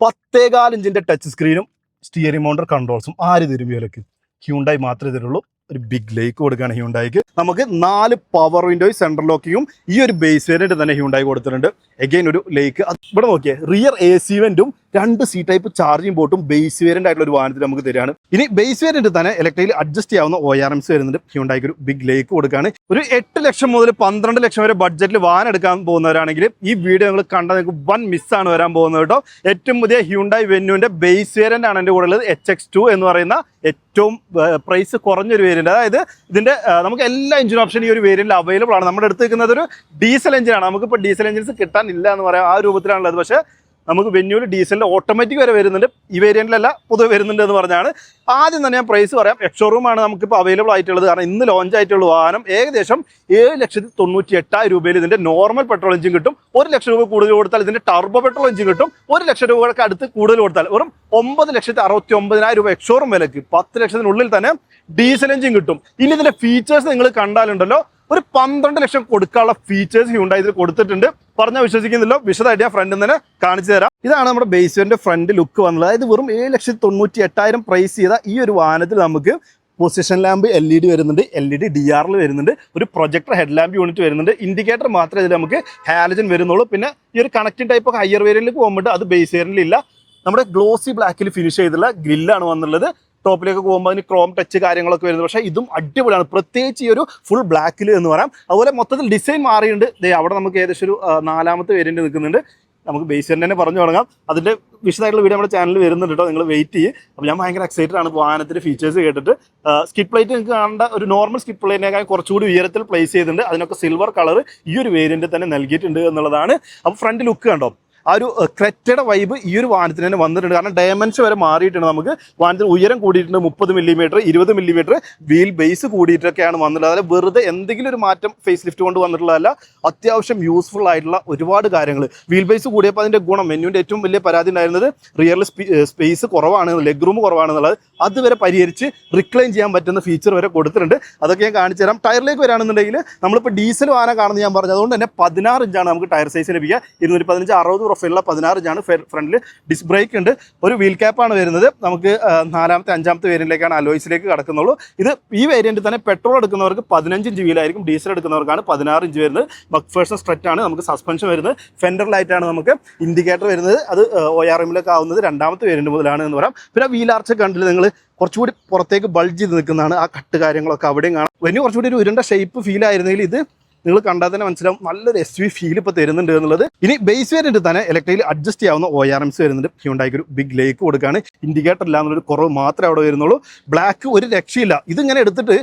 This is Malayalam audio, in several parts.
പത്തേകാൽ ഇഞ്ചിന്റെ ടച്ച് സ്ക്രീനും സ്റ്റിയറിംഗ് മൗണ്ടർ കൺട്രോൾസും ആര് തരും വിലക്ക്? ഹ്യൂണ്ടായി മാത്രമേ തരുള്ളൂ. ഒരു ബിഗ് ലേക്ക് കൊടുക്കുകയാണ് ഹ്യൂണ്ടായിക്ക് നമുക്ക് നാല് പവർ വിൻഡോയ് സെൻട്രൽ ലോക്കിങ്ങും ഈ ഒരു ബേസ് വേരിയന്റ് തന്നെ ഹ്യൂണ്ടായി കൊടുത്തിട്ടുണ്ട്. എഗെയിൻ ഒരു ലേക്ക് ഇവിടെ നോക്കിയേ റിയർ എ സി വെന്റും രണ്ട് സി ടൈപ്പ് ചാർജിംഗ് ബോട്ടും ബേസ് വേരിയന്റ് ആയിട്ടുള്ള ഒരു വാഹനത്തിൽ നമുക്ക് തരികയാണ്. ഇനി ബേസ് വേരിയന്റ് തന്നെ ഇലക്ട്രിക്കൽ അഡ്ജസ്റ്റ് ചെയ്യാവുന്ന ഒ ആർ എംസ് വരുന്നുണ്ട്. ഹ്യൂണ്ടായിക്ക് ഒരു ബിഗ് ലേക്ക് കൊടുക്കുകയാണ്. ഒരു എട്ട് ലക്ഷം മുതൽ പന്ത്രണ്ട് ലക്ഷം വരെ ബഡ്ജറ്റിൽ വാഹനം എടുക്കാൻ പോകുന്നവരാണെങ്കിൽ ഈ വീഡിയോ നിങ്ങൾ കണ്ടാൽ നിങ്ങൾക്ക് വൺ മിസ്സാണ് വരാൻ പോകുന്നത് കേട്ടോ. ഏറ്റവും പുതിയ ഹ്യൂണ്ടായി വെന്യൂവിന്റെ ബേസ് വേരിയന്റ് ആണ് എന്റെ കൂടെ ഉള്ളത്. എച്ച് എക്സ് ടു എന്ന് പറയുന്ന ഏറ്റവും പ്രൈസ് കുറഞ്ഞൊരു വേരിയന്റ് അതായത് ഇതിന്റെ ആ, നമുക്ക് എല്ലാ എഞ്ചിൻ ഓപ്ഷനും ഈ ഒരു വേരിയന്റിൽ അവൈലബിൾ ആണ്. നമ്മുടെ അടുത്ത് നിൽക്കുന്നത് ഒരു ഡീസൽ എഞ്ചിനാണ് നമുക്കിപ്പോൾ ഡീസൽ എഞ്ചിൻസ് കിട്ടാനില്ല എന്ന് പറയാം. ആ രൂപത്തിലാണുള്ളത്. പക്ഷേ നമുക്ക് വെന്യൂൽ ഡീസലിൽ ഓട്ടോമാറ്റിക് വരെ വരുന്നുണ്ട്. ഈ വേരിയന്റിലല്ല പൊതുവെ വരുന്നുണ്ട് എന്ന് പറഞ്ഞാണ്. ആദ്യം തന്നെ ഞാൻ പ്രൈസ് പറയാം. എക്സോറൂമാണ് നമുക്കിപ്പോൾ അവൈലബിൾ ആയിട്ടുള്ളത്. കാരണം ഇന്ന് ലോഞ്ച് ആയിട്ടുള്ള വാഹനം ഏകദേശം ഏഴ് ലക്ഷത്തി തൊണ്ണൂറ്റി എട്ടായിരം രൂപയിൽ ഇതിന്റെ നോർമൽ പെട്രോൾ എഞ്ചിൻ കിട്ടും. ഒരു ലക്ഷം രൂപ കൂടുതൽ കൊടുത്താൽ ഇതിന്റെ ടർബോ പെട്രോൾ എഞ്ചിൻ കിട്ടും. ഒരു ലക്ഷം രൂപയൊക്കെ അടുത്ത് കൂടുതൽ കൊടുത്താൽ വെറും ഒമ്പത് ലക്ഷത്തി അറുപത്തി ഒമ്പതിനായിരം രൂപ എക്സോറും വിലക്ക്. പത്ത് ലക്ഷത്തിനുള്ളിൽ തന്നെ ഡീസൽ എഞ്ചിൻ കിട്ടും. ഇനി ഇതിന്റെ ഫീച്ചേഴ്സ് നിങ്ങൾ കണ്ടാലുണ്ടല്ലോ. ഒരു പന്ത്രണ്ട് ലക്ഷം കൊടുക്കാനുള്ള ഫീച്ചേഴ്സ് ഹ്യൂണ്ടായി ഇതിൽ കൊടുത്തിട്ടുണ്ട്. പറഞ്ഞാൽ വിശ്വസിക്കുന്നില്ലോ. വിശദമായിട്ട് ഞാൻ ഫ്രണ്ടിൽ തന്നെ കാണിച്ചു തരാം. ഇതാണ് നമ്മുടെ ബേസ്വെന്റെ ഫ്രണ്ട് ലുക്ക് വന്നത്. അതായത് വെറും ഏഴ് ലക്ഷത്തി തൊണ്ണൂറ്റി എട്ടായിരം പ്രൈസ് ചെയ്ത ഈ ഒരു വാഹനത്തിൽ നമുക്ക് position lamp L E D വരുന്നുണ്ട്. എൽ ഇ ഡി ഡി ആറിൽ വരുന്നുണ്ട്. ഒരു പ്രൊജക്ടർ ഹെഡ് ലാമ്പ് യൂണിറ്റ് വരുന്നുണ്ട്. ഇൻഡിക്കേറ്റർ മാത്രമേ ഇതിൽ നമുക്ക് ഹാലജൻ വരുന്നുള്ളൂ. പിന്നെ ഈ ഒരു കണക്റ്റിംഗ് ടൈപ്പ് ഒക്കെ ഹയർ വേരിയലിൽ പോകുമ്പോൾ അത് ബേസ് ഇല്ല. നമ്മുടെ ഗ്ലോസി ബ്ലാക്കിൽ ഫിനിഷ് ചെയ്തുള്ള ഗ്രില്ലാണ് വന്നുള്ളത് ടോപ്പിലേക്ക് പോകുമ്പോൾ അതിന് ക്രോം ടച്ച് കാര്യങ്ങളൊക്കെ വരുന്നത്. പക്ഷേ ഇതും അടിപൊളിയാണ്. പ്രത്യേകിച്ച് ഈ ഒരു ഫുൾ ബ്ലാക്കിൽ എന്ന് പറയാം. അതുപോലെ മൊത്തത്തിൽ ഡിസൈൻ മാറിയിട്ടുണ്ട്. ദേ അവിടെ നമുക്ക് ഏകദേശം ഒരു നാലാമത്തെ വേരിയന്റ് നിൽക്കുന്നുണ്ട്. നമുക്ക് ബേസ് തന്നെ പറഞ്ഞു തുടങ്ങാം. അതിന്റെ വിശദമായിട്ടുള്ള വീഡിയോ നമ്മുടെ ചാനലിൽ വരുന്നുണ്ട് കേട്ടോ നിങ്ങൾ വെയിറ്റ് ചെയ്യും. അപ്പോൾ ഞാൻ ഭയങ്കര എക്സൈറ്റഡ് ആണ്. വാഹനത്തിന്റെ ഫീച്ചേഴ്സ് കേട്ടിട്ട്. സ്കിപ്പ് പ്ലേറ്റ് നിങ്ങൾക്ക് കാണേണ്ട ഒരു നോർമൽ സ്കിപ്പ് പ്ലേറ്റിനേക്കാൾ കുറച്ചുകൂടി ഉയരത്തിൽ പ്ലേസ് ചെയ്തിട്ടുണ്ട്. അതിനൊക്കെ സിൽവർ കളർ ഈ ഒരു വേരിയന്റ് തന്നെ നൽകിയിട്ടുണ്ട് എന്നുള്ളതാണ്. അപ്പോൾ ഫ്രണ്ട് ലുക്ക് കണ്ടോ? ആ ഒരു ക്രെറ്റയുടെ വൈബ് ഈ ഒരു വാഹനത്തിന് തന്നെ വന്നിട്ടുണ്ട്. കാരണം ഡയമെൻഷൻ വരെ മാറിയിട്ടുണ്ട് നമുക്ക്. വാഹനത്തിന് ഉയരം കൂടിയിട്ടുണ്ട് മുപ്പത് മില്ലിമീറ്റർ ഇരുപത് മില്ലിമീറ്റർ വീൽ ബേസ് കൂടിയിട്ടൊക്കെയാണ് വന്നിട്ടുള്ളത്. അതായത് വെറുതെ എന്തെങ്കിലും ഒരു മാറ്റം ഫേസ് ലിഫ്റ്റ് കൊണ്ട് വന്നിട്ടുള്ളതല്ല അത്യാവശ്യം യൂസ്ഫുൾ ആയിട്ടുള്ള ഒരുപാട് കാര്യങ്ങൾ. വീൽ ബേസ് കൂടിയപ്പോൾ അതിന്റെ ഗുണം മെന്യുവിന്റെ ഏറ്റവും വലിയ പരാതി ഉണ്ടായിരുന്നത് റിയർ സ്പേസ് കുറവാണ് ലെഗ് റൂം കുറവാണെന്നുള്ളത്. അതുവരെ പരിഹരിച്ച് റിക്ലൈൻ ചെയ്യാൻ പറ്റുന്ന ഫീച്ചർ വരെ കൊടുത്തിട്ടുണ്ട്. അതൊക്കെ ഞാൻ കാണിച്ചു തരാം. ടയറിലേക്ക് വരാണെന്നുണ്ടെങ്കിൽ നമ്മളിപ്പോൾ ഡീസൽ വാഹനം കാണുന്നത് ഞാൻ പറഞ്ഞത് അതുകൊണ്ട് തന്നെ പതിനാറ് ഇഞ്ചാണ് നമുക്ക് ടയർ സൈസ് ലഭിക്കുക. ഇരുന്നൂറ്റി പതിനഞ്ച് അറുപത് പ്രൊഫൈലുള്ള പതിനാറ് ഇഞ്ചാണ് ഫ്രണ്ടിൽ ഡിസ് ബ്രേക്ക് ഉണ്ട്. ഒരു വീൽ ക്യാപ്പാണ് വരുന്നത്. നമുക്ക് നാലാമത്തെ അഞ്ചാമത്തെ വേരിയന്റിലേക്കാണ് അലോയ്സിലേക്ക് കടക്കുന്നുള്ളൂ. ഇത് ഈ വേരിയന്റിൽ തന്നെ പെട്രോൾ എടുക്കുന്നവർക്ക് പതിനഞ്ച് ഇഞ്ച് വീലായിരിക്കും ഡീസൽ എടുക്കുന്നവർക്കാണ് പതിനാറ് ഇഞ്ച് വരുന്നത്. മക്ഫേഴ്സൺ സ്ട്രെറ്റ് ആണ് നമുക്ക് സസ്പെൻഷൻ വരുന്നത്. ഫെൻഡർ ലൈറ്റാണ് നമുക്ക് ഇൻഡിക്കേറ്റർ വരുന്നത്. അത് ഒ ആർ എമ്മിലൊക്കെ ആവുന്നത് രണ്ടാമത്തെ വേരിയന്റ് മുതലാണ് എന്ന് പറയാം. പിന്നെ വീലാർച്ച കണ്ടിൽ നിങ്ങൾ കുറച്ചുകൂടി പുറത്തേക്ക് ബൾജ് ചെയ്ത് നിൽക്കുന്നതാണ് ആ കട്ട് കാര്യങ്ങളൊക്കെ അവിടെയും കാണാം. വലിയ കുറച്ചുകൂടി ഒരു ഉരുണ്ട ഷേപ്പ് ഫീൽ ആയിരുന്നെങ്കിൽ ഇത് നിങ്ങൾ കണ്ടാൽ തന്നെ മനസ്സിലാവും നല്ലൊരു എസ് വി ഫീൽ ഇപ്പോൾ തരുന്നുണ്ട് എന്നുള്ളത്. ഇനി ബേസ് വേരിയന്റ് തന്നെ ഇലക്ട്രിയിൽ അഡ്ജസ്റ്റ് ചെയ്യാവുന്ന ഒ ആർ എംസ് വരുന്നുണ്ട്. ഹ്യൂണ്ടായിക്ക് ഒരു ബിഗ് ലേക്ക് കൊടുക്കുകയാണ് ഇൻഡിക്കേറ്റർ ഇല്ല എന്നുള്ളൊരു കുറവ് മാത്രമേ അവിടെ വരുന്നുള്ളൂ. ബ്ലാക്ക് ഒരു രക്ഷയില്ല. ഇതിങ്ങനെ എടുത്തിട്ട്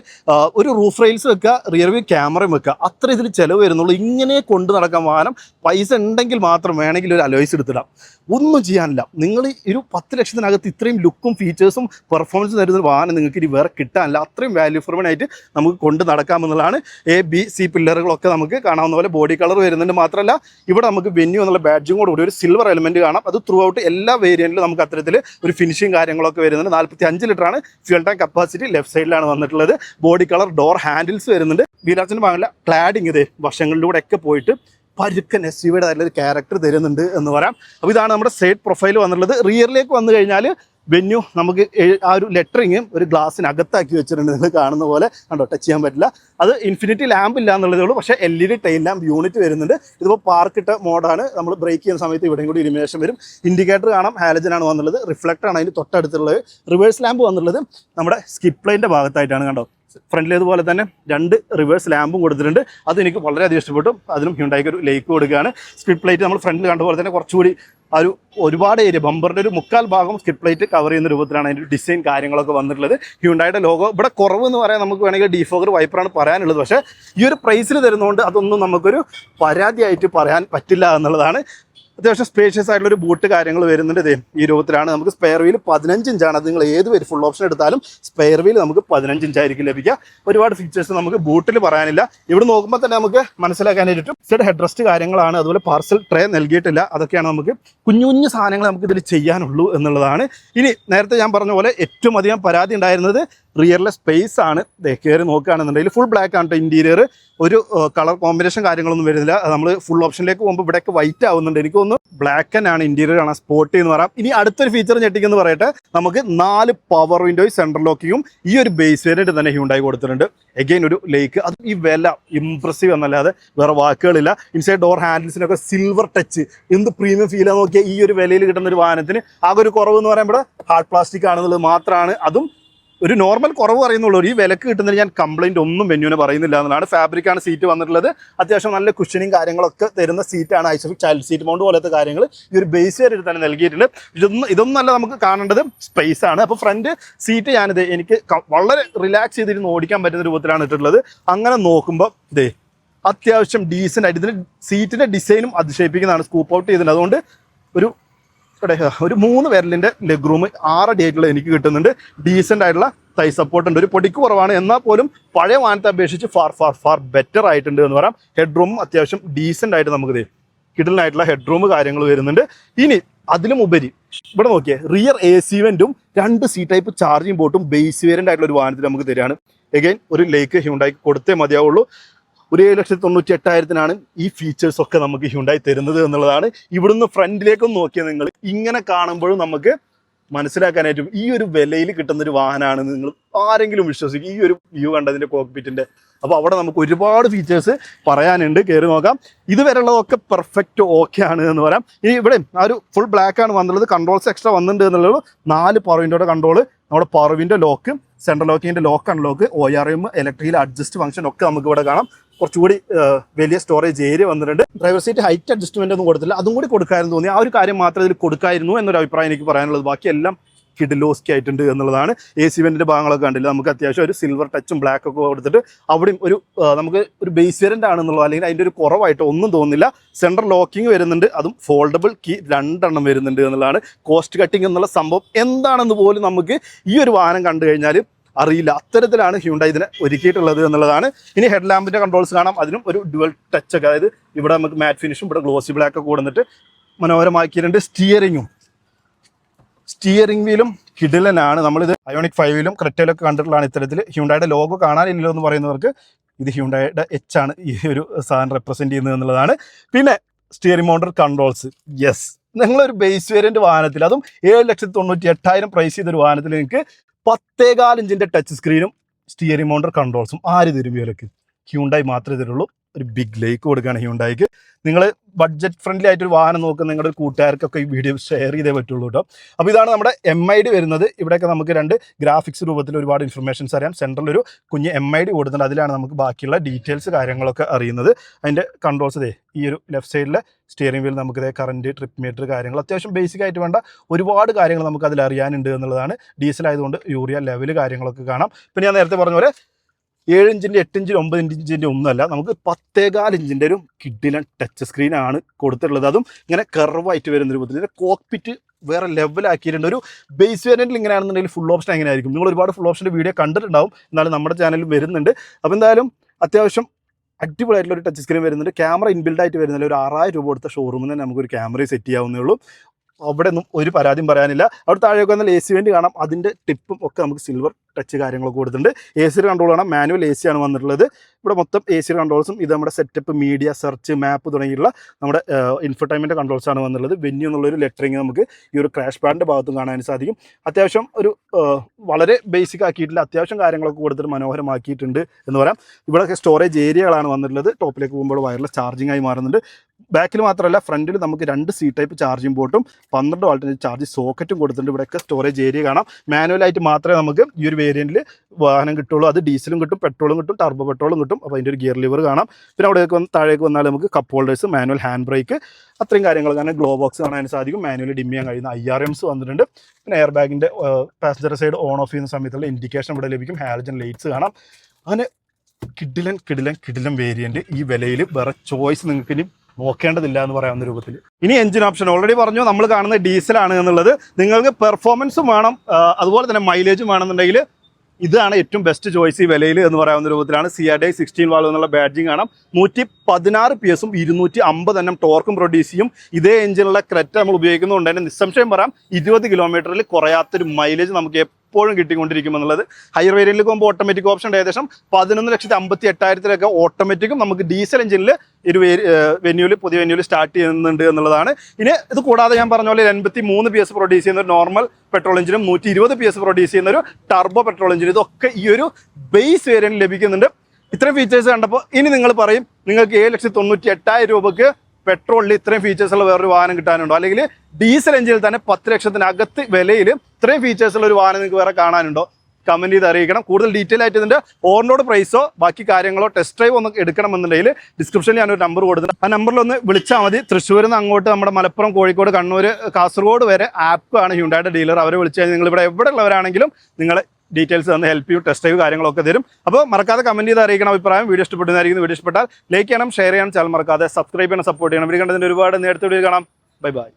ഒരു റൂഫ് റെയിൽസ് വെക്കുക റിയർ വ്യൂ ക്യാമറയും വെക്കുക. അത്ര ഇതിൽ ചിലവ് വരുന്നുള്ളൂ. ഇങ്ങനെ കൊണ്ട് നടക്കാൻ വാഹനം പൈസ ഉണ്ടെങ്കിൽ മാത്രം വേണമെങ്കിൽ ഒരു അലോയ്സ് എടുത്തിടാം. ഒന്നും ചെയ്യാനില്ല. നിങ്ങൾ ഒരു പത്ത് ലക്ഷത്തിനകത്ത് ഇത്രയും ലുക്കും ഫീച്ചേഴ്സും പെർഫോമൻസും തരുന്ന വാഹനം നിങ്ങൾക്ക് ഇനി വേറെ കിട്ടാനില്ല. അത്രയും വാല്യൂ ഫോർ മണി ആയിട്ട് നമുക്ക് കൊണ്ട് നടക്കാമെന്നുള്ളതാണ് എ ബി സി പില്ലറുകളൊക്കെ നമുക്ക് കാണാവുന്ന പോലെ ബോഡി കളർ വരുന്നുണ്ട് മാത്രമല്ല ഇവിടെ നമുക്ക് വെന്യൂ എന്നുള്ള ബാഡ്ജും കൂടെ കൂടി ഒരു സിൽവർ എലമെന്റ് കാണാം. അത് ത്രൂ ഔട്ട് എല്ലാ വേരിയന്റിലും നമുക്ക് അത്തരത്തിൽ ഒരു ഫിനിഷിംഗ് കാര്യങ്ങളൊക്കെ വരുന്നുണ്ട്. നാൽപ്പത്തി അഞ്ച് ആണ്. ഫ്യൂൽ ടാങ്ക് കപ്പാസിറ്റി ലെഫ്റ്റ് സൈഡിലാണ് വന്നിട്ടുള്ളത്. ബോഡി കളർ ഡോർ ഹാൻഡിൽസ് വരുന്നുണ്ട്. വീലാച്ചിന്റെ ഭാഗങ്ങളിലെ ക്ലാഡിങ് ഇത് വർഷങ്ങളിലൂടെ ഒക്കെ പോയിട്ട് പരുക്കൻ എസ് യുടെ ഒരു ക്യാരക്ടർ തരുന്നുണ്ട് എന്ന് പറയാം. അപ്പോൾ ഇതാണ് നമ്മുടെ സൈഡ് പ്രൊഫൈൽ വന്നിട്ടുള്ളത്. റിയറിലേക്ക് വന്നു കഴിഞ്ഞാൽ വെന്യൂ നമുക്ക് ആ ഒരു ലെറ്ററിങ് ഒരു ഗ്ലാസ്സിനകത്താക്കി വെച്ചിട്ടുണ്ട്. നിങ്ങൾ കാണുന്ന പോലെ കണ്ടോ ടച്ച് ചെയ്യാൻ പറ്റില്ല. അത് ഇൻഫിനിറ്റി ലാമ്പ് ഇല്ല എന്നുള്ളതേ ഉള്ളൂ. പക്ഷേ L E D tail lamp unit വരുന്നുണ്ട് ഇതിപ്പോൾ പാർക്കിട്ട മോഡാണ് നമ്മൾ ബ്രേക്ക് ചെയ്യുന്ന സമയത്ത് ഇവിടെയും കൂടി ഇലിമിനേഷൻ വരും. ഇൻഡിക്കേറ്റർ കാണാം ഹാലജൻ ആണ് വന്നുള്ളത്. റിഫ്ലക്ടറാണ് അതിന് തൊട്ടടുത്തുള്ളത്. റിവേഴ്സ് ലാമ്പ് വന്നുള്ളത് നമ്മുടെ സ്കിപ്പ് ലൈന്റെ ഭാഗത്തായിട്ടാണ് കണ്ടോ. ഫ്രണ്ടിലേതുപോലെ തന്നെ രണ്ട് റിവേഴ്സ് ലാമ്പും കൊടുത്തിട്ടുണ്ട്. അത് എനിക്ക് വളരെയധികം ഇഷ്ടപ്പെട്ടു. അതിനും ഹ്യുണ്ടായിക്ക് ഒരു ലേക്ക് കൊടുക്കുകയാണ്. സ്കിഡ് പ്ലേറ്റ് നമ്മൾ ഫ്രണ്ടിൽ കണ്ട പോലെ തന്നെ കുറച്ചുകൂടി ആ ഒരു ഒരുപാട് ഏരിയ ബമ്പറിന്റെ ഒരു മുക്കാൽ ഭാഗം സ്കിഡ് പ്ലേറ്റ് കവർ ചെയ്യുന്ന രൂപത്തിലാണ് അതിന്റെ ഡിസൈൻ കാര്യങ്ങളൊക്കെ വന്നിട്ടുള്ളത്. ഹ്യുണ്ടായുടെ ലോഗോ ഇവിടെ കുറവ് എന്ന് പറയാൻ നമുക്ക് വേണമെങ്കിൽ ഡിഫോഗർ വൈപ്പറാണ് പറയാനുള്ളത്. പക്ഷേ ഈ ഒരു പ്രൈസിൽ തരുന്നതുകൊണ്ട് അതൊന്നും നമുക്കൊരു പരാതിയായിട്ട് പറയാൻ പറ്റില്ല എന്നുള്ളതാണ് അത്യാവശ്യം സ്പേഷ്യസ് ആയിട്ടുള്ള ഒരു ബൂട്ട് കാര്യങ്ങൾ വരുന്നുണ്ട് ഇതേ ഈ രൂപത്തിലാണ്. നമുക്ക് സ്പെയർ വീൽ പതിനഞ്ച് ഇഞ്ചാണ്. അത് നിങ്ങൾ ഏത് വരും ഫുൾ ഓപ്ഷൻ എടുത്താലും സ്പെയർ വീൽ നമുക്ക് പതിനഞ്ച് ഇഞ്ചായിരിക്കും ലഭിക്കുക. ഒരുപാട് ഫീച്ചേഴ്സ് നമുക്ക് ബൂട്ടിൽ പറയാനില്ല. ഇവിടെ നോക്കുമ്പോൾ തന്നെ നമുക്ക് മനസ്സിലാക്കാനായിട്ട് സെഡ് ഹെഡ് റെസ്റ്റ് കാര്യങ്ങളാണ്. അതുപോലെ പാർസൽ ട്രേ നൽകിയിട്ടില്ല. അതൊക്കെയാണ് നമുക്ക് കുഞ്ഞു കുഞ്ഞു സാധനങ്ങൾ നമുക്ക് ഇതിൽ ചെയ്യാനുള്ളൂ എന്നുള്ളതാണ്. ഇനി നേരത്തെ ഞാൻ പറഞ്ഞ പോലെ ഏറ്റവും അധികം പരാതി ഉണ്ടായിരുന്നത് റിയറിലെ സ്പേസ് ആണ്. കയറി നോക്കുകയാണെന്നുണ്ടെങ്കിൽ ഫുൾ ബ്ലാക്ക് ആണ് ഇന്റീരിയർ ഒരു കളർ കോമ്പിനേഷൻ കാര്യങ്ങളൊന്നും വരുന്നില്ല. നമ്മൾ ഫുൾ ഓപ്ഷനിലേക്ക് പോകുമ്പോൾ ഇവിടെയൊക്കെ വൈറ്റ് ആവുന്നുണ്ട്. എനിക്ക് തോന്നുന്നു ബ്ലാക്ക് ആണ് ഇന്റീരിയർ ആണ് സ്പോട്ട് എന്ന് പറയാം. ഇനി അടുത്തൊരു ഫീച്ചർ ഞെട്ടിക്കുന്നു പറയട്ടെ. നമുക്ക് നാല് പവർ വിൻഡോയും സെൻട്രൽ ലോക്കിയും ഈ ഒരു ബേസ് വേരിയന്റ് തന്നെ ഹ്യൂണ്ടായി കൊടുത്തിട്ടുണ്ട്. എഗെയിൻ ഒരു ലേക്ക് അത് ഈ വില ഇംപ്രസീവ് എന്നല്ലാതെ വേറെ വാക്കുകളില്ല. ഇൻസൈഡ് ഡോർ ഹാൻഡിൽസിനൊക്കെ സിൽവർ ടച്ച് എന്ത് പ്രീമിയം ഫീൽ നോക്കിയാൽ ഈ ഒരു വിലയിൽ കിട്ടുന്ന ഒരു വാഹനത്തിന് ആകെ ഒരു കുറവ് എന്ന് പറയുമ്പോൾ ഹാർഡ് പ്ലാസ്റ്റിക് ആണെന്നുള്ളത് മാത്രമാണ്. അതും ഒരു നോർമൽ കുറവ് പറയുന്നുള്ളൂ. ഈ വിലക്ക് കിട്ടുന്നതിന് ഞാൻ കംപ്ലൈന്റ് ഒന്നും വെന്യൂനെ പറയുന്നില്ല എന്നുള്ളതാണ്. ഫാബ്രിക് ആണ് സീറ്റ് വന്നിട്ടുള്ളത്. അത്യാവശ്യം നല്ല കുഷനിങ് കാര്യങ്ങളൊക്കെ തരുന്ന സീറ്റാണ് ഐസഫിക് ചൈൽഡ് സീറ്റ് മൗണ്ട് പോലത്തെ കാര്യങ്ങൾ ഈ ഒരു ബേസ് വരെ തന്നെ നൽകിയിട്ടുണ്ട്. ഇതൊന്നും ഇതൊന്നും അല്ല നമുക്ക് കാണേണ്ടത് സ്പേസ് ആണ്. അപ്പോൾ ഫ്രണ്ട് സീറ്റ് ഞാനിത് എനിക്ക് വളരെ റിലാക്സ് ചെയ്തിരുന്ന് ഓടിക്കാൻ പറ്റുന്ന രൂപത്തിലാണ് ഇട്ടിട്ടുള്ളത്. അങ്ങനെ നോക്കുമ്പോൾ ഇതേ അത്യാവശ്യം ഡീസന്റ് ആയിട്ട് ഇതിന് സീറ്റിന്റെ ഡിസൈനും അതിശയിപ്പിക്കുന്നതാണ്. സ്കൂപ്പ് ഔട്ട് ചെയ്തിട്ടുണ്ട്. അതുകൊണ്ട് ഒരു ഇവിടെ ഒരു മൂന്ന് വിരലിന്റെ ലെഗ് റൂം ആറ് ഡേറ്റിൽ എനിക്ക് കിട്ടുന്നുണ്ട്. ഡീസെന്റ് ആയിട്ടുള്ള തൈ സപ്പോർട്ട് ഉണ്ട്. ഒരു പൊടിക്ക് കുറവാണ്. എന്നാൽ പോലും പഴയ വാനത്തെ അപേക്ഷിച്ച് ഫാർ ഫാർ ഫാർ ബെറ്റർ ആയിട്ടുണ്ട് എന്ന് പറയാം. ഹെഡ് റൂം അത്യാവശ്യം ഡീസെന്റ് ആയിട്ട് നമുക്ക് ദേ കിടലിനായിട്ടുള്ള ഹെഡ് റൂം കാര്യങ്ങൾ വരുന്നുണ്ട്. ഇനി അതിലും ഉപരി ഇവിടെ നോക്കിയേ റിയർ എ സി വെന്റും രണ്ട് സി ടൈപ്പ് ചാർജിംഗ് ബോട്ടും ബേസ് വേരിയന്റ് ആയിട്ടുള്ള ഒരു വാഹനത്തിൽ നമുക്ക് തരികയാണ്. എഗൈൻ ഒരു ലേക്ക് ഹ്യൂണ്ടായി കൊടുത്തേ മതിയാവുള്ളൂ. ഒരു ഏഴ് ലക്ഷത്തി തൊണ്ണൂറ്റി എട്ടായിരത്തിനാണ് ഈ ഫീച്ചേഴ്സ് ഒക്കെ നമുക്ക് ഹ്യുണ്ടായി തരുന്നത് എന്നുള്ളതാണ്. ഇവിടുന്ന് ഫ്രണ്ടിലേക്കൊന്ന് നോക്കിയാൽ നിങ്ങൾ ഇങ്ങനെ കാണുമ്പോഴും നമുക്ക് മനസ്സിലാക്കാനായിട്ട് ഈ ഒരു വിലയിൽ കിട്ടുന്ന ഒരു വാഹനമാണ് നിങ്ങൾ ആരെങ്കിലും വിശ്വസിക്കും. ഈ ഒരു വ്യൂ കണ്ടതിന്റെ കോക്പിറ്റിന്റെ അപ്പോൾ അവിടെ നമുക്ക് ഒരുപാട് ഫീച്ചേഴ്സ് പറയാനുണ്ട്. കയറി നോക്കാം. ഇതുവരെയുള്ളതൊക്കെ പെർഫെക്റ്റ് ഓക്കെ ആണ് എന്ന് പറയാം. ഇനി ഇവിടെ ആ ഒരു ഫുൾ ബ്ലാക്ക് ആണ് വന്നുള്ളത് കൺട്രോൾസ് എക്സ്ട്രാ വന്നിട്ടുണ്ട് എന്നുള്ളത് നാല് പറവിന്റെ കൺട്രോൾ നമ്മുടെ പറവിന്റെ lock central ലോക്കിന്റെ lock unlock O R M electrical adjust function ഒക്കെ നമുക്ക് ഇവിടെ കാണാം. കുറച്ചുകൂടി വലിയ സ്റ്റോറേജ് ഏരിയ വന്നിട്ടുണ്ട്. ഡ്രൈവർ സീറ്റ് ഹൈറ്റ് അഡ്ജസ്റ്റ്മെന്റ് ഒന്നും കൊടുത്തില്ല. അതും കൂടി കൊടുക്കായിരുന്നു തോന്നി. ആ ഒരു കാര്യം മാത്രം ഇതിൽ കൊടുക്കായിരുന്നു എന്നൊരു അഭിപ്രായം എനിക്ക് പറയാനുള്ളത്. ബാക്കിയെല്ലാം കിഡിലോസ്കി ആയിട്ടുണ്ട് എന്നുള്ളതാണ്. എ സി വെന്റിന്റെ ഭാഗങ്ങളൊക്കെ കണ്ടില്ല? നമുക്ക് അത്യാവശ്യം ഒരു സിൽവർ ടച്ചും ബ്ലാക്ക് ഒക്കെ കൊടുത്തിട്ട് അവിടെയും ഒരു നമുക്ക് ഒരു ബേസ് വേരിയന്റ് ആണെന്നുള്ളത് അല്ലെങ്കിൽ അതിന്റെ ഒരു കുറവായിട്ട് ഒന്നും തോന്നുന്നില്ല. സെൻട്രൽ ലോക്കിംഗ് വരുന്നുണ്ട്. അതും ഫോൾഡബിൾ കീ രണ്ടെണ്ണം വരുന്നുണ്ട് എന്നുള്ളതാണ്. കോസ്റ്റ് കട്ടിംഗ് എന്നുള്ള സംഭവം എന്താണെന്ന് പോലും നമുക്ക് ഈ ഒരു വാഹനം കണ്ടു കഴിഞ്ഞാൽ അറിയില്ല. അത്തരത്തിലാണ് ഹ്യൂണ്ട ഇതിനെ ഒരുക്കിയിട്ടുള്ളത് എന്നുള്ളതാണ്. ഇനി ഹെഡ് ലാമ്പിന്റെ കൺട്രോൾസ് കാണാം. അതിനും ഒരു ഡുവൽ ടച്ച് ഒക്കെ. അതായത് ഇവിടെ നമുക്ക് മാറ്റ് ഫിനിഷും ഇവിടെ ഗ്ലോസി ബ്ലാക്ക് ഒക്കെ കൊടുത്തിട്ട് മനോഹരമാക്കിയിട്ടുണ്ട് സ്റ്റിയറിങ്ങും സ്റ്റിയറിംഗ് വീലും കിഡിലനാണ് നമ്മളിത് അയോണിക് ഫൈവിലും ക്രെറ്റയിലൊക്കെ കണ്ടിട്ടുള്ളതാണ് ഇത്തരത്തിൽ ഹ്യൂണ്ടായുടെ ലോഗോ കാണാനില്ലല്ലോ എന്ന് പറയുന്നവർക്ക് ഇത് ഹ്യൂണ്ടായുടെ എച്ച് ആണ് ഈ ഒരു സാധനം റെപ്രസെന്റ് ചെയ്യുന്നത് എന്നുള്ളതാണ്. പിന്നെ സ്റ്റിയറിംഗ് മൗണ്ടർ കൺട്രോൾസ് യെസ് നിങ്ങളൊരു ബേസ് വേരിയന്റ് വാഹനത്തിൽ അതും ഏഴ് ലക്ഷത്തി തൊണ്ണൂറ്റി എട്ടായിരം പ്രൈസ് ചെയ്തൊരു വാഹനത്തിൽ നിങ്ങൾക്ക് പത്തേകാൽ ഇഞ്ചിന്റെ ടച്ച് സ്ക്രീനും സ്റ്റിയറിംഗ് മൗണ്ടർ കൺട്രോൾസും ആര് തരും ഇവരൊക്കെ ഹ്യൂണ്ടായി മാത്രമേ തരുള്ളൂ. ഒരു ബിഗ് ലേക്ക് കൊടുക്കുകയാണ് ഹ്യൂണ്ടായിക്ക് നിങ്ങൾ ബഡ്ജറ്റ് ഫ്രണ്ട്ലി ആയിട്ട് ഒരു വാഹനം നോക്കുന്ന നിങ്ങളുടെ കൂട്ടുകാർക്കൊക്കെ ഈ വീഡിയോ ഷെയർ ചെയ്തേ പറ്റുള്ളൂ കേട്ടോ അപ്പോൾ ഇതാണ് നമ്മുടെ എം ഐ ഡി വരുന്നത്. ഇവിടെയൊക്കെ നമുക്ക് രണ്ട് ഗ്രാഫിക്സ് രൂപത്തിൽ ഒരുപാട് ഇൻഫർമേഷൻസ് അറിയാം. സെൻട്രൽ ഒരു കുഞ്ഞ് എം ഐ ഡി കൊടുത്തിട്ടുണ്ട്. അതിലാണ് നമുക്ക് ബാക്കിയുള്ള ഡീറ്റെയിൽസ് കാര്യങ്ങളൊക്കെ അറിയുന്നത്. അതിന്റെ കൺട്രോൾസ് ദേ ഈ ഒരു ലെഫ്റ്റ് സൈഡിലെ സ്റ്റിയറിംഗ് വീൽ നമുക്ക് ഇതേ കറണ്ട് ട്രിപ്പ് മീറ്റർ കാര്യങ്ങൾ അത്യാവശ്യം ബേസിക് ആയിട്ട് വേണ്ട ഒരുപാട് കാര്യങ്ങൾ നമുക്ക് അതിൽ അറിയാനുണ്ട് എന്നുള്ളതാണ്. ഡീസൽ ആയതുകൊണ്ട് യൂറിയ ലെവൽ കാര്യങ്ങളൊക്കെ കാണാം. പിന്നെ ഞാൻ നേരത്തെ പറഞ്ഞ പോലെ ഏഴ് ഇഞ്ചിന്റെ എട്ട് ഇഞ്ചിന്റെ ഒമ്പത് ഇഞ്ചിന്റെ ഒന്നുമല്ല. നമുക്ക് പത്തേകാൽ ഇഞ്ചിന്റെ ഒരു കിഡിലൻ ടച്ച് സ്ക്രീൻ ആണ് കൊടുത്തിട്ടുള്ളത്. അതും ഇങ്ങനെ കർവായിട്ട് വരുന്ന രൂപത്തിൽ ഇതിന്റെ കോക്പിറ്റ് വേറെ ലെവലാക്കിയിട്ടുണ്ട് ഒരു ബേസ് വേരിയന്റിൽ ഇങ്ങനെയാണെന്നുണ്ടെങ്കിൽ ഫുൾ ഓപ്ഷൻ എങ്ങനെയായിരിക്കും? നിങ്ങൾ ഒരുപാട് ഫുൾ ഓപ്ഷന്റെ വീഡിയോ കണ്ടിട്ടുണ്ടാവും. എന്നാലും നമ്മുടെ ചാനലിൽ വരുന്നുണ്ട്. അപ്പോൾ എന്തായാലും അത്യാവശ്യം അടിപൊളിയായിട്ടുള്ള ഒരു ടച്ച് സ്ക്രീൻ വരുന്നുണ്ട്. ക്യാമറ ഇൻബിൽഡ് ആയിട്ട് വരുന്നില്ല ഒരു ആറായിരം രൂപ കൊടുത്ത ഷോറൂമിൽ നിന്ന് നമുക്കൊരു ക്യാമറ സെറ്റ് ചെയ്യാവുന്നേ ഉള്ളൂ. അവിടെ ഒന്നും ഒരു പരാതിയും പറയാനില്ല. അവിടെ താഴെയൊക്കെ വന്നാൽ എ സി വേണ്ടി കാണാം. അതിന്റെ ടിപ്പും ഒക്കെ നമുക്ക് സിൽവർ ടച്ച് കാര്യങ്ങളൊക്കെ കൊടുത്തിട്ടുണ്ട്. എ സി കൺട്രോൾ കാണാം. മാനുവൽ എ സിയാണ് വന്നിട്ടുള്ളത്. ഇവിടെ മൊത്തം എ സി കൺട്രോൾസും ഇത് നമ്മുടെ സെറ്റപ്പ് മീഡിയ സെർച്ച് മാപ്പ് തുടങ്ങിയുള്ള നമ്മുടെ ഇൻഫർടൈൻമെന്റ് ആണ് വന്നുള്ളത് വെന്യൂ എന്നുള്ളൊരു ലെറ്ററിങ് നമുക്ക് ഈ ഒരു ക്രാഷ് പാഡിന്റെ ഭാഗത്തും കാണാൻ സാധിക്കും. അത്യാവശ്യം ഒരു വളരെ ബേസിക് ആക്കിയിട്ടില്ല. അത്യാവശ്യം കാര്യങ്ങളൊക്കെ കൊടുത്തിട്ട് മനോഹരമാക്കിയിട്ടുണ്ട് എന്ന് പറയാം. ഇവിടെ സ്റ്റോറേജ് ഏരിയകളാണ് വന്നിട്ടുള്ളത്. ടോപ്പിലേക്ക് പോകുമ്പോൾ വയർലെസ് ചാർജിങ് ആയി മാറുന്നുണ്ട്. ബാക്കിൽ മാത്രമല്ല ഫ്രണ്ടിൽ നമുക്ക് രണ്ട് സി ടൈപ്പ് ചാർജിംഗ് ബോട്ടും പന്ത്രണ്ട് വാൾട്ടിന്റെ ചാർജ് സോക്കറ്റും കൊടുത്തിട്ടുണ്ട്. ഇവിടെയൊക്കെ സ്റ്റോറേജ് ഏരിയ കാണാം. മാനുവലായിട്ട് മാത്രമേ നമുക്ക് ഈ ഒരു വേരിയന്റിൽ വാഹനം കിട്ടുള്ളൂ അത് ഡീസലും കിട്ടും പെട്രോളും കിട്ടും ടർബോ പെട്രോളും കിട്ടും. അപ്പോൾ അതിന്റെ ഒരു ഗിയർ ലിവർ കാണാം. പിന്നെ അവിടേക്ക് വന്ന് താഴേക്ക് വന്നാൽ നമുക്ക് cup holders manual hand brake അത്രയും കാര്യങ്ങൾ കാരണം ഗ്ലോ ബോക്സ് കാണാൻ സാധിക്കും. മാനുവലി ഡിം ചെയ്യാൻ കഴിയുന്ന ഐ ആർ എംസ് വന്നിട്ടുണ്ട്. പിന്നെ എയർ ബാഗിന്റെ പാസഞ്ചർ സൈഡ് ഓൺ ഓഫ് ചെയ്യുന്ന സമയത്തുള്ള ഇൻഡിക്കേഷൻ ഇവിടെ ലഭിക്കും. ഹാലജൻ ലൈറ്റ്സ് കാണാം. അങ്ങനെ കിഡിലൻ കിഡിലൻ കിഡിലൻ വേരിയന്റ് ഈ വിലയിൽ വേറെ ചോയ്സ് നിങ്ങൾക്ക് ഇനി നോക്കേണ്ടതില്ല എന്ന് പറയാവുന്ന രൂപത്തിൽ. ഇനി എഞ്ചിൻ ഓപ്ഷൻ ഓൾറെഡി പറഞ്ഞു. നമ്മൾ കാണുന്നത് ഡീസലാണ് എന്നുള്ളത്. നിങ്ങൾക്ക് പെർഫോമൻസും വേണം. അതുപോലെ തന്നെ മൈലേജും വേണമെന്നുണ്ടെങ്കിൽ ഇതാണ് ഏറ്റവും ബെസ്റ്റ് ചോയ്സ് ഈ വിലയിൽ എന്ന് പറയാവുന്ന രൂപത്തിലാണ് C R D sixteen valve എന്നുള്ള ബാഡ്ജിങ് കാണാം. നൂറ്റി പതിനാറ് പി എസും ഇരുന്നൂറ്റി അമ്പത് എണ്ണം ടോർക്കും പ്രൊഡ്യൂസ് ചെയ്യും. ഇതേ എഞ്ചിനുള്ള ക്രെറ്റ് നമ്മൾ ഉപയോഗിക്കുന്നതുകൊണ്ട് തന്നെ നിസ്സംശയം പറയാം ഇരുപത് കിലോമീറ്ററിൽ കുറയാത്തൊരു മൈലേജ് നമുക്ക് എപ്പോഴും കിട്ടിക്കൊണ്ടിരിക്കും എന്നുള്ളത്. ഹയർ വേരിയന്റിൽ പോകുമ്പോൾ ഓട്ടോമാറ്റിക് ഓപ്ഷൻ ഏകദേശം പതിനൊന്ന് ലക്ഷത്തി അമ്പത്തി എട്ടായിരത്തിലൊക്കെ ഓട്ടോമാറ്റിക്കും നമുക്ക് ഡീസൽ എഞ്ചിനിൽ ഒരു വെന്യൂൽ പുതിയ വെന്യൂൽ സ്റ്റാർട്ട് ചെയ്യുന്നുണ്ട് എന്നുള്ളതാണ്. ഇനി ഇത് കൂടാതെ ഞാൻ പറഞ്ഞ പോലെ എൺപത്തി മൂന്ന് പി എസ് പ്രൊഡ്യൂസ് ചെയ്യുന്ന ഒരു നോർമൽ പെട്രോൾ എഞ്ചിനും നൂറ്റി ഇരുപത് പി എസ് പ്രൊഡ്യൂസ് ചെയ്യുന്ന ഒരു ടർബോ പെട്രോൾ എഞ്ചിൻ ഇതൊക്കെ ഈ ഒരു ബേസ് വേരിയന്റ് ലഭിക്കുന്നുണ്ട്. ഇത്രയും ഫീച്ചേഴ്സ് കണ്ടപ്പോൾ ഇനി നിങ്ങൾ പറയും നിങ്ങൾക്ക് ഏഴ് ലക്ഷത്തി തൊണ്ണൂറ്റി എട്ടായിരം രൂപക്ക് പെട്രോളിൽ ഇത്രയും ഫീച്ചേഴ്സ് ഉള്ള വേറൊരു വാഹനം കിട്ടാനുണ്ടോ? അല്ലെങ്കിൽ ഡീസൽ എഞ്ചിനിൽ തന്നെ പത്ത് ലക്ഷത്തിനകത്ത് വിലയിൽ ഇത്രയും ഫീച്ചേഴ്സ് ഉള്ള ഒരു വാഹനം നിങ്ങൾക്ക് വേറെ കാണാനുണ്ടോ? കമന്റ് ചെയ്ത് അറിയിക്കണം. കൂടുതൽ ഡീറ്റെയിൽ ആയിട്ട് ഇതിന്റെ ഓർണോട് പ്രൈസോ ബാക്കി കാര്യങ്ങളോ ടെസ്റ്റ് ഡ്രൈവ് ഒന്ന് എടുക്കണമെന്നുണ്ടെങ്കിൽ ഡിസ്ക്രിപ്ഷനിൽ ഞാനൊരു നമ്പർ കൊടുത്തിട്ടുണ്ട്. ആ നമ്പറിൽ ഒന്ന് വിളിച്ചാൽ മതി. തൃശ്ശൂരിൽ നിന്ന് അങ്ങോട്ട് നമ്മുടെ മലപ്പുറം കോഴിക്കോട് കണ്ണൂർ കാസർഗോഡ് വരെ ആപ്പ് ആണ് ഹ്യൂണ്ടായുടെ ഡീലർ അവരെ വിളിച്ചു കഴിഞ്ഞാൽ നിങ്ങൾ ഇവിടെ എവിടെ ഉള്ളവരാണെങ്കിലും നിങ്ങൾ ഡീറ്റെയിൽസ് തന്ന് ഹെൽപ്പ് ചെയ്യും ടെസ്റ്റ് ഡ്രൈവ് കാര്യങ്ങളൊക്കെ തരും. അപ്പോൾ മറക്കാതെ കമന്റ് ചെയ്ത് അറിയിക്കണം അഭിപ്രായം. വീഡിയോ ഇഷ്ടപ്പെടുന്നതായിരിക്കും വീഡിയോ ഇഷ്ടപ്പെട്ടാൽ ലൈക്ക് ചെയ്യണം ഷെയർ ചെയ്യണം ചാനൽ മറക്കാതെ സബ്സ്ക്രൈബ് ചെയ്യണം സപ്പോർട്ട് ചെയ്യണം. ഇവർ കണ്ടതിന്റെ ഒരുപാട് നേരത്തെ വീഡിയോ കാണാം. Bye bye